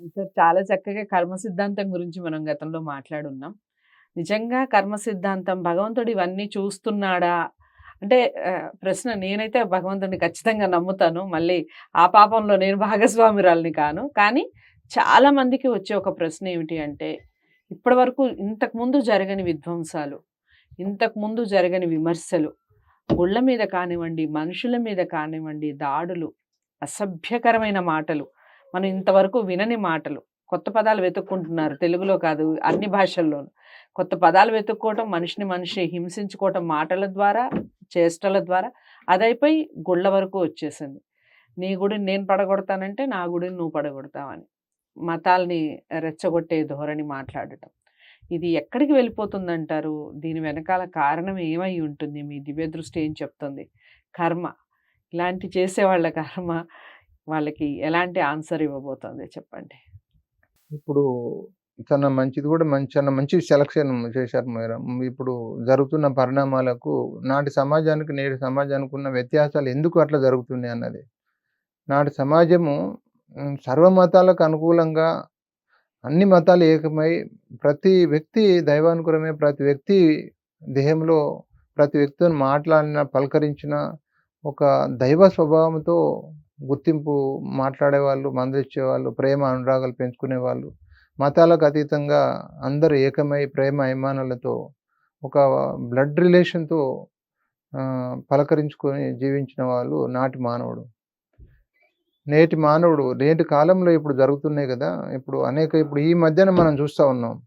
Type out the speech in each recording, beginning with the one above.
Sir చాలా చక్కగా కర్మ సిద్ధాంతం గురించి మనం గతంలో మాట్లాడున్నాం. నిజంగా కర్మ సిద్ధాంతం భగవంతుడు ఇవన్నీ చూస్తున్నాడా? అంటే ప్రశ్న నేనైతే భగవంతుడిని ఖచ్చితంగా నమ్ముతాను. మళ్ళీ ఆ పాపంలో నేను భాగస్వామిరాలని కాను. కానీ చాలా మందికి వచ్చే ఒక ప్రశ్న ఏమిటి అంటే ఇప్పటి వరకు ఇంతకుముందు జరగని విధ్వంసాలు ఇంతకుముందు జరగని విమర్శలు గుళ్ళ మీద కానివ్వండి మనుషుల మీద కానివ్వండి దాడులు అసభ్యకరమైన మాటలు మనం ఇంతవరకు వినని మాటలు. కొత్త పదాలు వెతుక్కుంటున్నారు. తెలుగులో కాదు అన్ని భాషల్లోనూ. కొత్త పదాలు వెతుక్కోవటం మనిషిని మనిషి హింసించుకోవటం మాటల ద్వారా చేష్టల ద్వారా అదైపోయి గుళ్ళ వరకు వచ్చేసింది. నీ గుడిని నేను పడగొడతానంటే నా గుడిని నువ్వు పడగొడతావని. మతాల్ని రెచ్చగొట్టే ధోరణి మాట్లాడటం. ఇది ఎక్కడికి వెళ్ళిపోతుందంటారు? దీని వెనకాల కారణం ఏమై ఉంటుంది? మీ దివ్య దృష్టి ఏం చెప్తుంది? కర్మ. ఇలాంటి చేసేవాళ్ళ కర్మ వాళ్ళకి ఎలాంటి ఆన్సర్ ఇవ్వబోతుంది చెప్పండి? ఇప్పుడు చాలా మంచిది కూడా మంచి తన మంచి సెలక్షన్ చేశారు మీరు ఇప్పుడు జరుగుతున్న పరిణామాలకు నాటి సమాజానికి నేటి సమాజానికి ఉన్న వ్యత్యాసాలు ఎందుకు అట్లా జరుగుతున్నాయి అన్నది. నాటి సమాజము సర్వమతాలకు సర్వ మతాలకు అనుకూలంగా అన్ని మతాలు ఏకమై ప్రతి వ్యక్తి దైవానుకూలమే ప్రతి వ్యక్తి దేహంలో ప్రతి వ్యక్తిని మాట్లాడిన పలకరించిన ఒక దైవ స్వభావంతో గుర్తింపు మాట్లాడేవాళ్ళు మందలిచ్చేవాళ్ళు ప్రేమ అనురాగాలు పెంచుకునే వాళ్ళు మతాలకు అతీతంగా అందరూ ఏకమై ప్రేమ అభిమానాలతో ఒక బ్లడ్ రిలేషన్తో పలకరించుకొని జీవించిన వాళ్ళు నాటి మానవుడు. నేటి మానవుడు నేటి కాలంలో ఇప్పుడు జరుగుతున్నాయి కదా ఇప్పుడు అనేక ఇప్పుడు ఈ మధ్యన మనం చూస్తూ ఉన్నాం.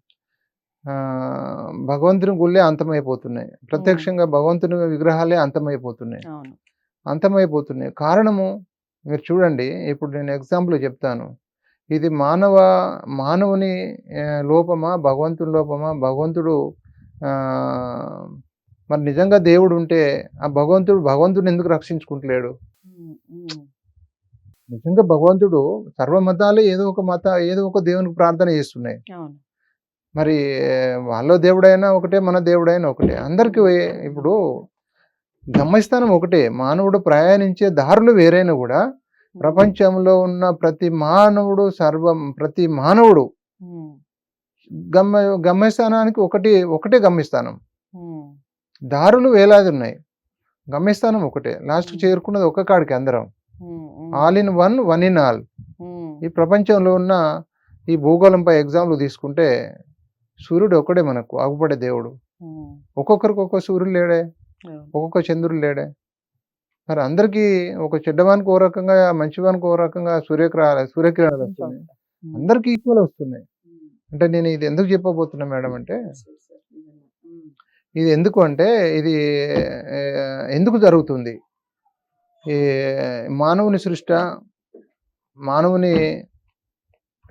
భగవంతుని గుళ్ళే అంతమైపోతున్నాయి. ప్రత్యక్షంగా భగవంతుని విగ్రహాలే అంతమైపోతున్నాయి. అంతమైపోతున్నాయి. కారణము మీరు చూడండి ఇప్పుడు నేను ఎగ్జాంపుల్ చెప్తాను. ఇది మానవ మానవుని లోపమా భగవంతుని లోపమా భగవంతుడు మరి నిజంగా దేవుడు ఉంటే ఆ భగవంతుడు భగవంతుడిని ఎందుకు రక్షించుకుంటలేడు? నిజంగా భగవంతుడు సర్వ మతాలు ఏదో ఒక మత ఏదో ఒక దేవునికి ప్రార్థన చేస్తున్నాయి. మరి వాళ్ళ దేవుడైనా ఒకటే మన దేవుడైనా ఒకటే. అందరికీ ఇప్పుడు గమ్యస్థానం ఒకటే. మానవుడు ప్రయాణించే దారులు వేరైనా కూడా ప్రపంచంలో ఉన్న ప్రతి మానవుడు సర్వం ప్రతి మానవుడు గమ్య గమ్యస్థానానికి ఒకటి ఒకటే గమ్యస్థానం. దారులు వేలాది ఉన్నాయి. గమ్యస్థానం ఒకటే. లాస్ట్కి చేరుకున్నది ఒక్క కాడికి అందరం. All in one one in all ఈ ప్రపంచంలో ఉన్న ఈ భూగోళంపై ఎగ్జాంపుల్ తీసుకుంటే సూర్యుడు ఒక్కడే మనకు ఆగుపడే దేవుడు. ఒక్కొక్కరికి ఒక్కొక్క సూర్యుడు లేడే. ఒక్కొక్క చంద్రుడు లేడే. మరి అందరికీ ఒక చెడ్డవానికి ఓ రకంగా మంచివానికి ఓ రకంగా సూర్యకిరణాలు సూర్యకిరణాలు వస్తున్నాయి. అందరికీ ఈక్వల్ వస్తున్నాయి. అంటే నేను ఇది ఎందుకు చెప్పబోతున్నా మేడం అంటే ఇది ఎందుకు అంటే ఇది ఎందుకు జరుగుతుంది? ఈ మానవుని సృష్ట మానవుని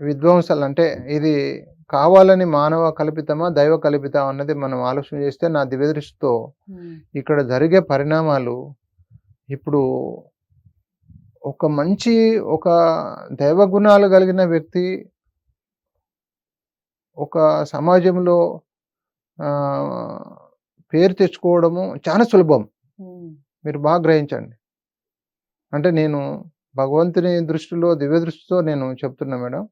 విధ్వంసాలు అంటే ఇది కావాలని మానవ కల్పితమా దైవ కల్పితమా అన్నది మనం ఆలోచన చేస్తే నా దివ్య దృష్టితో ఉమ్, ఇక్కడ జరిగే పరిణామాలు ఇప్పుడు ఒక మంచి ఒక దైవ గుణాలు కలిగిన వ్యక్తి ఒక సమాజంలో పేరు తెచ్చుకోవడము చాలా సులభం. మీరు బాగా గ్రహించండి. అంటే నేను భగవంతుని దృష్టిలో దివ్య దృష్టితో నేను చెప్తున్నా మేడం.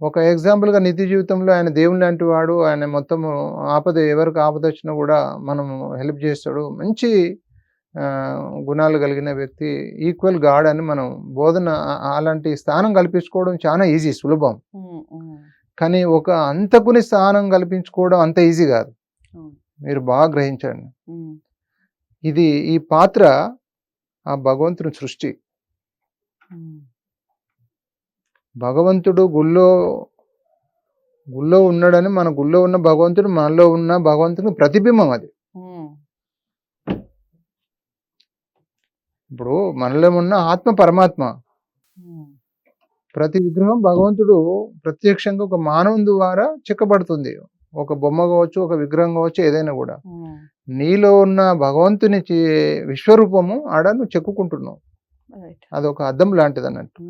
ఒక ఎగ్జాంపుల్గా నిత్య జీవితంలో ఆయన దేవుని లాంటి వాడు ఆయన మొత్తం ఆపద ఎవరికి ఆపద వచ్చినా కూడా మనం హెల్ప్ చేస్తాడు. మంచి గుణాలు కలిగిన వ్యక్తి ఈక్వల్ గాడ్ అని మనం బోధన అలాంటి స్థానం కల్పించుకోవడం చాలా ఈజీ సులభం. కానీ ఒక అంతకుని స్థానం కల్పించుకోవడం అంత ఈజీ కాదు. మీరు బాగా గ్రహించండి. ఇది ఈ పాత్ర ఆ భగవంతుని సృష్టి. భగవంతుడు గుళ్ళో గుళ్ళో ఉన్నాడని మన గుళ్ళో ఉన్న భగవంతుడు మనలో ఉన్న భగవంతుని ప్రతిబింబం అది. ఇప్పుడు మనలో ఉన్న ఆత్మ పరమాత్మ. ప్రతి విగ్రహం భగవంతుడు ప్రత్యక్షంగా ఒక మానవుని ద్వారా చెక్కబడుతుంది. ఒక బొమ్మ కావచ్చు ఒక విగ్రహం కావచ్చు ఏదైనా కూడా. నీలో ఉన్న భగవంతుని విశ్వరూపము ఆడ నువ్వు చెక్కుకుంటున్నావు. రైట్. అదొక అద్దం లాంటిది అన్నట్టు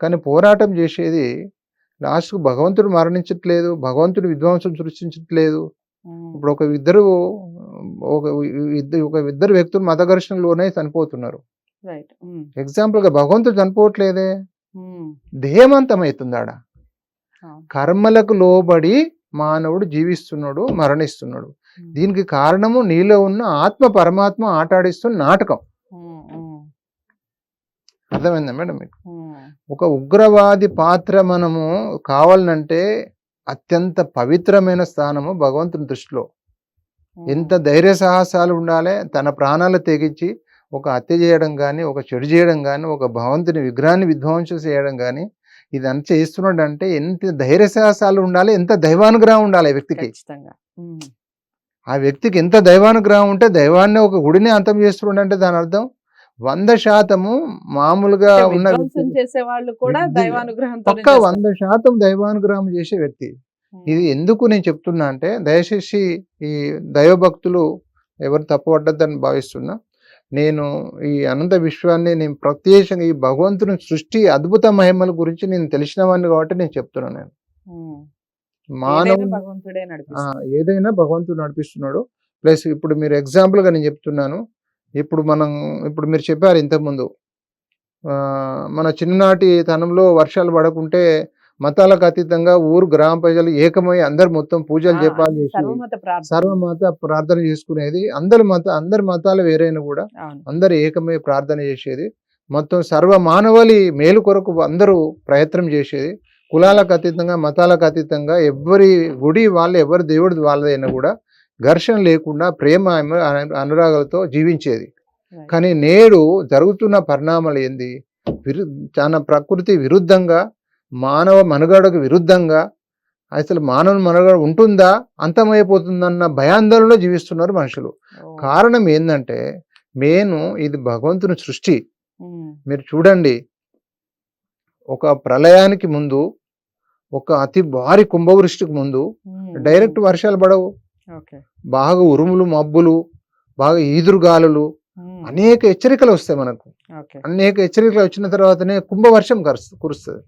కానీ పోరాటం చేసేది లాస్ట్కు భగవంతుడు మరణించట్లేదు భగవంతుడు విధ్వంసం సృష్టించట్లేదు. ఇప్పుడు ఒక ఇద్దరు ఒక ఇద్దరు ఒక ఇద్దరు వ్యక్తులు మత ఘర్షణలోనే చనిపోతున్నారు. రైట్. ఉమ్, ఎగ్జాంపుల్గా భగవంతుడు చనిపోవట్లేదే? దేహమంతమవుతుంది ఆడ. కర్మలకు లోబడి మానవుడు జీవిస్తున్నాడు మరణిస్తున్నాడు. దీనికి కారణము నీలో ఉన్న ఆత్మ పరమాత్మ ఆటాడిస్తున్న నాటకం. అర్థమైందా మేడం మీకు? ఒక ఉగ్రవాది పాత్ర మనము కావాలంటే అత్యంత పవిత్రమైన స్థానము భగవంతుని దృష్టిలో. ఎంత ధైర్య సాహసాలు ఉండాలి తన ప్రాణాలు తెగించి ఒక హత్య చేయడం కానీ ఒక చెడు చేయడం కానీ ఒక భగవంతుని విగ్రహాన్ని విధ్వంసం చేయడం కానీ ఇదంతా చేస్తున్నాడు అంటే ఎంత ధైర్య సాహసాలు ఉండాలి ఎంత దైవానుగ్రహం ఉండాలి వ్యక్తికి. ఆ వ్యక్తికి ఎంత దైవానుగ్రహం ఉంటే దైవాన్ని ఒక గుడిని అంతం చేస్తున్నాడు అంటే దాని అర్థం వంద శాతము మామూలుగా ఉన్న విధ్వంసం వ్యక్తి. చేసే వాళ్ళు కూడా దైవానుగ్రహంతో పక్క వంద శాతం దైవానుగ్రహం చేసే వ్యక్తి. ఇది ఎందుకు నేను చెప్తున్నా అంటే దయచేసి ఈ దైవభక్తులు ఎవరు తప్పుపడ్డదని భావిస్తున్నా. నేను ఈ అనంత విశ్వాన్ని నేను ప్రత్యేకంగా ఈ భగవంతుని సృష్టి అద్భుత మహిమల గురించి నేను తెలిసిన వాడిని కాబట్టి నేను చెప్తున్నాను నేను. మానవ భగవంతుడే ఆ, నడిపిస్తాడు ఏదైనా భగవంతుడు నడిపిస్తున్నాడు. ప్లస్ ఇప్పుడు మీరు example గా నేను చెప్తున్నాను. ఇప్పుడు మనం ఇప్పుడు మీరు చెప్పారు ఇంతకుముందు. ఆ, మన చిన్ననాటి తనంలో వర్షాలు పడకుంటే మతాలకు అతీతంగా ఊరు గ్రామ ప్రజలు ఏకమై అందరు మొత్తం పూజలు ఆ, జపాలు చేసి సర్వమత ప్రార్థన చేసుకునేది. అందరి మత అందరి మతాలు వేరైనా కూడా అందరు ఏకమై ప్రార్థన చేసేది. మొత్తం సర్వ మానవాళి మేలు కొరకు అందరూ ప్రయత్నం చేసేది. కులాలకు అతీతంగా మతాలకు అతీతంగా ఎవరి గుడి వాళ్ళ ఎవరి దేవుడి వాళ్ళదైనా కూడా ఘర్షణ లేకుండా ప్రేమ అను- అనురాగాలతో జీవించేది. కానీ నేడు జరుగుతున్న పరిణామాలు ఏంది? విరు చాలా ప్రకృతి విరుద్ధంగా మానవ మనుగడకు విరుద్ధంగా అసలు మానవ మనుగడ ఉంటుందా అంతమైపోతుందన్న భయాందోళనలో జీవిస్తున్నారు మనుషులు. కారణం ఏంటంటే మేను ఇది భగవంతుని సృష్టి. మీరు చూడండి ఒక ప్రళయానికి ముందు ఒక అతి భారీ కుంభవృష్టికి ముందు డైరెక్ట్ వర్షాలు పడవు. బాగా ఉరుములు మబ్బులు బాగా ఈదురుగాలులు అనేక హెచ్చరికలు వస్తాయి మనకు. అనేక హెచ్చరికలు వచ్చిన తర్వాతనే కుంభవర్షం కరుస్తు కురుస్తుంది.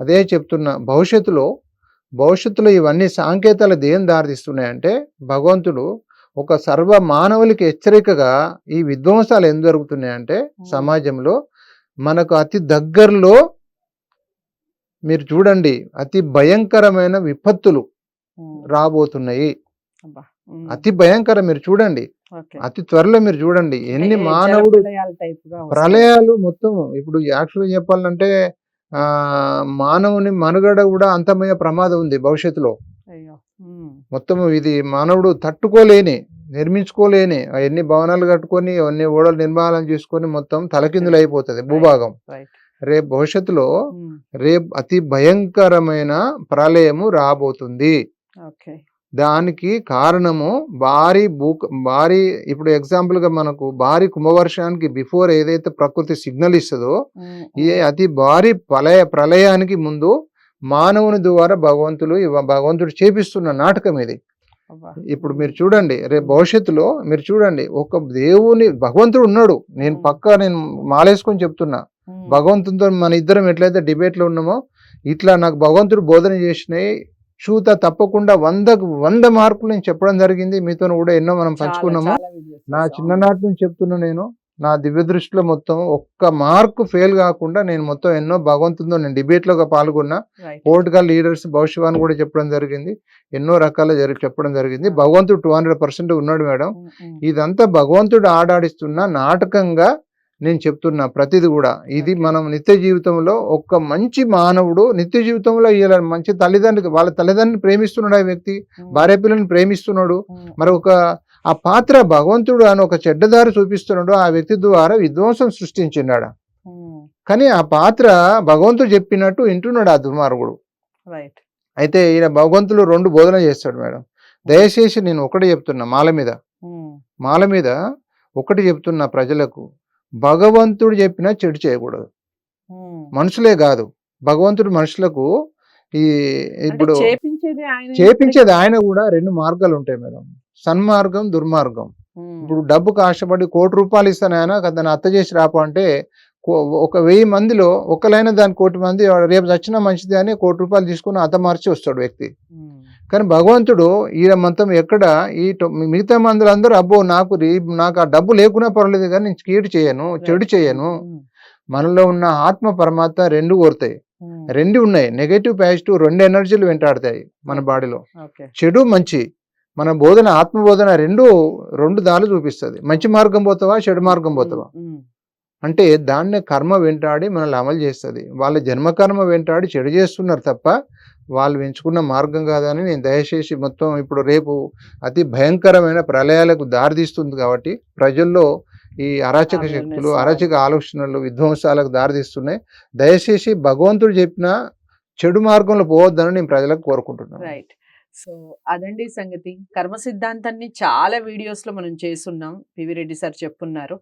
అదే చెప్తున్నా భవిష్యత్తులో భవిష్యత్తులో ఇవన్నీ సాంకేతాలు దేని దారితీస్తున్నాయంటే భగవంతుడు ఒక సర్వ మానవులకి హెచ్చరికగా ఈ విధ్వంసాలు ఏం జరుగుతున్నాయంటే సమాజంలో మనకు అతి దగ్గరలో మీరు చూడండి అతి భయంకరమైన విపత్తులు రాబోతున్నాయి. అతి భయంకరం మీరు చూడండి. అతి త్వరలో మీరు చూడండి. ఎన్ని మానవుడు. ప్రళయాలు మొత్తం ఇప్పుడు యాక్చువల్గా చెప్పాలంటే ఆ మానవుని మనుగడ కూడా అంతమయ్యే ప్రమాదం ఉంది భవిష్యత్తులో. మొత్తం ఇది మానవుడు తట్టుకోలేని నిర్మించుకోలేని ఎన్ని భవనాలు కట్టుకొని అన్ని ఓడలు నిర్మాణం చేసుకొని మొత్తం తలకిందులు అయిపోతుంది భూభాగం. రేపు భవిష్యత్తులో రేపు అతి భయంకరమైన ప్రళయము రాబోతుంది. దానికి కారణము భారీ భూ భారీ ఇప్పుడు example గా మనకు భారీ కుంభవర్షానికి బిఫోర్ ఏదైతే ప్రకృతి సిగ్నల్ ఇస్తుందో ఈ అతి భారీ ప్రళయ ప్రళయానికి ముందు మానవుని ద్వారా భగవంతులు ఇవ- భగవంతుడు చేపిస్తున్న నాటకం ఇది. ఇప్పుడు మీరు చూడండి రేపు భవిష్యత్తులో మీరు చూడండి ఒక దేవుని భగవంతుడు ఉన్నాడు. నేను పక్కా నేను మాలేసుకొని చెప్తున్నా. భగవంతునితో మన ఇద్దరం ఎట్లయితే debate లో ఉన్నామో ఇట్లా నాకు భగవంతుడు బోధన చేసినాయి చూత తప్పకుండా వందకు వంద మార్కులు నేను చెప్పడం జరిగింది. మీతో కూడా ఎన్నో మనం పంచుకున్నాము. నా. చిన్ననాటి నుంచి చెప్తున్నా నేను నా దివ్య దృష్టిలో మొత్తం ఒక్క మార్కు ఫెయిల్ కాకుండా నేను మొత్తం ఎన్నో భగవంతునితో నేను debate లో పాల్గొన్నా. పొలిటికల్ లీడర్స్ భవిష్యవాన్ని కూడా చెప్పడం జరిగింది. ఎన్నో రకాల జరి చెప్పడం జరిగింది. భగవంతుడు టూ హండ్రెడ్ పర్సెంట్ ఉన్నాడు మేడం. ఉమ్, ఉమ్, ఇదంతా భగవంతుడు ఆడాడిస్తున్న నాటకంగా నేను చెప్తున్నా ప్రతిది కూడా. ఇది. మనం నిత్య జీవితంలో ఒక మంచి మానవుడు నిత్య జీవితంలో ఇలా మంచి తల్లిదండ్రులు వాళ్ళ తల్లిదండ్రులు ప్రేమిస్తున్నాడు ఆ వ్యక్తి భార్య పిల్లల్ని ప్రేమిస్తున్నాడు. మరి ఒక ఆ పాత్ర భగవంతుడు అని ఒక చెడ్డదారి చూపిస్తున్నాడు. ఆ వ్యక్తి ద్వారా విధ్వంసం సృష్టించినాడు. కానీ ఆ పాత్ర భగవంతుడు చెప్పినట్టు వింటున్నాడు ఆ దుర్మార్గుడు. రైట్ అయితే ఈయన భగవంతుడు రెండు బోధన చేస్తాడు మేడం. దయచేసి నేను ఒకటి చెప్తున్నా మాల మీద. మాల మీద ఒకటి చెప్తున్నా ప్రజలకు. భగవంతుడు చెప్పినా చెడు చేయకూడదు. మనుషులే కాదు. భగవంతుడు మనుషులకు ఈ ఇప్పుడు చేపించేది ఆయన కూడా రెండు మార్గాలు ఉంటాయి మేడం. సన్మార్గం దుర్మార్గం. ఇప్పుడు డబ్బుకు ఆశపడి కోటి రూపాయలు ఇస్తాను ఆయన దాన్ని అత్త చేసి రాపో అంటే ఒక వెయ్యి మందిలో ఒకలైనా దాని కోటి మంది రేపు చచ్చినా మంచిది అని కోటి రూపాయలు తీసుకుని అత మార్చి వస్తాడు వ్యక్తి. కానీ భగవంతుడు ఈయన మొత్తం ఎక్కడ ఈ మిగతా మందులందరూ అబ్బో నాకు నాకు ఆ డబ్బు లేకున్నా పర్వాలేదు కానీ నేను కీడు చేయను చెడు చేయను. ఉమ్, మనలో ఉన్న ఆత్మ పరమాత్మ రెండు కోరుతాయి. ఉమ్, రెండు ఉన్నాయి. నెగటివ్ పాజిటివ్ రెండు ఎనర్జీలు వెంటాడతాయి మన బాడీలో. ఓకే చెడు మంచి. మన బోధన ఆత్మ బోధన రెండు రెండు దారులు చూపిస్తుంది. మంచి మార్గం పోతావా చెడు మార్గం పోతావా? అంటే దాన్నే కర్మ వెంటాడి మనల్ని అమలు చేస్తుంది. వాళ్ళ జన్మకర్మ వెంటాడి చెడు చేస్తున్నారు తప్ప వాళ్ళు ఎంచుకున్న మార్గం కాదని నేను దయచేసి మొత్తం ఇప్పుడు రేపు అతి భయంకరమైన ప్రళయాలకు దారితీస్తుంది కాబట్టి ప్రజల్లో ఈ అరాచక శక్తులు. అరాచక ఆలోచనలు విధ్వంసాలకు దారితీస్తున్నాయి. దయచేసి భగవంతుడు చెప్పిన చెడు మార్గంలో పోవద్దని నేను ప్రజలకు కోరుకుంటున్నాను. రైట్ సో అదండి సంగతి. కర్మ సిద్ధాంతాన్ని చాలా వీడియోస్లో మనం చేస్తున్నాం. పివి రెడ్డి సార్ చెప్పున్నారు.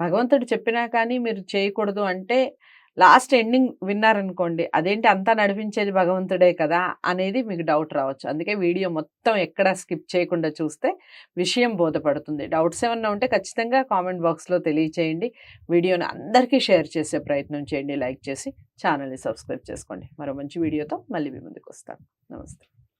భగవంతుడు చెప్పినా కానీ మీరు చేయకూడదు అంటే లాస్ట్ ఎండింగ్ విన్నారనుకోండి అదేంటి అంతా నడిపించేది భగవంతుడే కదా? అనేది మీకు డౌట్ రావచ్చు. అందుకే వీడియో మొత్తం ఎక్కడ స్కిప్ చేయకుండా చూస్తే విషయం బోధపడుతుంది. డౌట్స్ ఏమన్నా ఉంటే ఖచ్చితంగా కామెంట్ బాక్స్లో తెలియచేయండి. వీడియోని అందరికీ షేర్ చేసే ప్రయత్నం చేయండి లైక్ చేసి ఛానల్ని సబ్స్క్రైబ్ చేసుకోండి. మరో మంచి వీడియోతో మళ్ళీ మీ ముందుకు వస్తాను. నమస్తే.